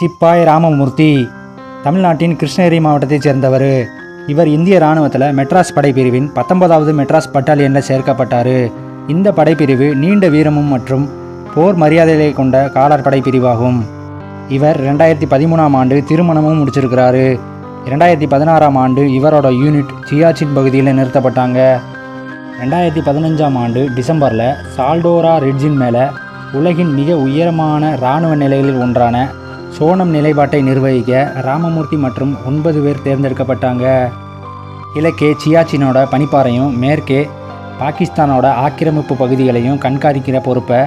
சிப்பாய் ராமமூர்த்தி. தமிழ்நாட்டின் கிருஷ்ணகிரி மாவட்டத்தைச் சேர்ந்தவர். இவர் இந்திய இராணுவத்தில் மெட்ராஸ் படைப்பிரிவின் பத்தொன்பதாவது மெட்ராஸ் பட்டாலியனில் சேர்க்கப்பட்டார். இந்த படைப்பிரிவு நீண்ட வீரமும் மற்றும் போர் மரியாதைகளை கொண்ட காலார் படைப்பிரிவாகும். இவர் ரெண்டாயிரத்தி பதிமூணாம் ஆண்டு திருமணமும் முடிச்சிருக்கிறாரு. ரெண்டாயிரத்தி பதினாறாம் ஆண்டு இவரோட யூனிட் சியாச்சின் பகுதியில் நிறுத்தப்பட்டாங்க. ரெண்டாயிரத்தி பதினஞ்சாம் ஆண்டு டிசம்பரில் சால்டோரா ரிட்ஜின் மேலே உலகின் மிக உயரமான இராணுவ நிலைகளில் ஒன்றான சோனம் நிலைப்பாட்டை நிர்வகிக்க ராமமூர்த்தி மற்றும் ஒன்பது பேர் தேர்ந்தெடுக்கப்பட்டாங்க. கிழக்கே சியாச்சினோட பனிப்பாறையும் மேற்கே பாகிஸ்தானோட ஆக்கிரமிப்பு பகுதிகளையும் கண்காணிக்கிற பொறுப்பை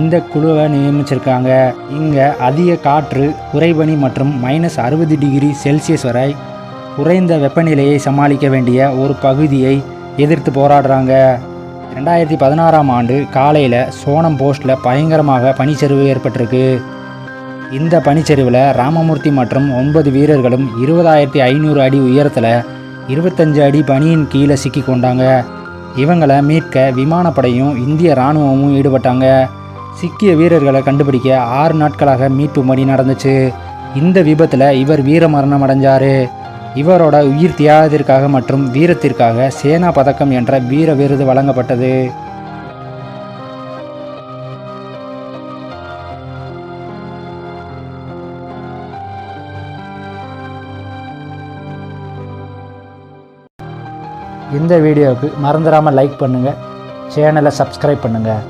இந்த குழுவை நியமிச்சிருக்காங்க. இங்கே அதிக காற்று குறைபனி மற்றும் மைனஸ் அறுபது டிகிரி செல்சியஸ் வரை குறைந்த வெப்பநிலையை சமாளிக்க வேண்டிய ஒரு பகுதியை எதிர்த்து போராடுறாங்க. ரெண்டாயிரத்தி பதினாறாம் ஆண்டு காலையில் சோனம் போஸ்ட்டில் பயங்கரமாக பனிச்சரிவு ஏற்பட்டிருக்கு. இந்த பனிச்சரிவில் ராமமூர்த்தி மற்றும் ஒன்பது வீரர்களும் இருபதாயிரத்தி ஐநூறு அடி உயரத்தில் இருபத்தஞ்சு அடி பனியின் கீழே சிக்கி கொண்டாங்க. இவங்களை மீட்க விமானப்படையும் இந்திய இராணுவமும் ஈடுபட்டாங்க. சிக்கிய வீரர்களை கண்டுபிடிக்க ஆறு நாட்களாக மீட்பு பணி நடந்துச்சு. இந்த விபத்தில் இவர் வீரமரணம் அடைஞ்சார். இவரோட உயிர் தியாகத்திற்காக மற்றும் வீரத்திற்காக சேனா பதக்கம் என்ற வீர விருது வழங்கப்பட்டது. இந்த வீடியோவுக்கு மறந்துடாமல் லைக் பண்ணுங்கள் சேனலை சப்ஸ்கிரைப் பண்ணுங்கள்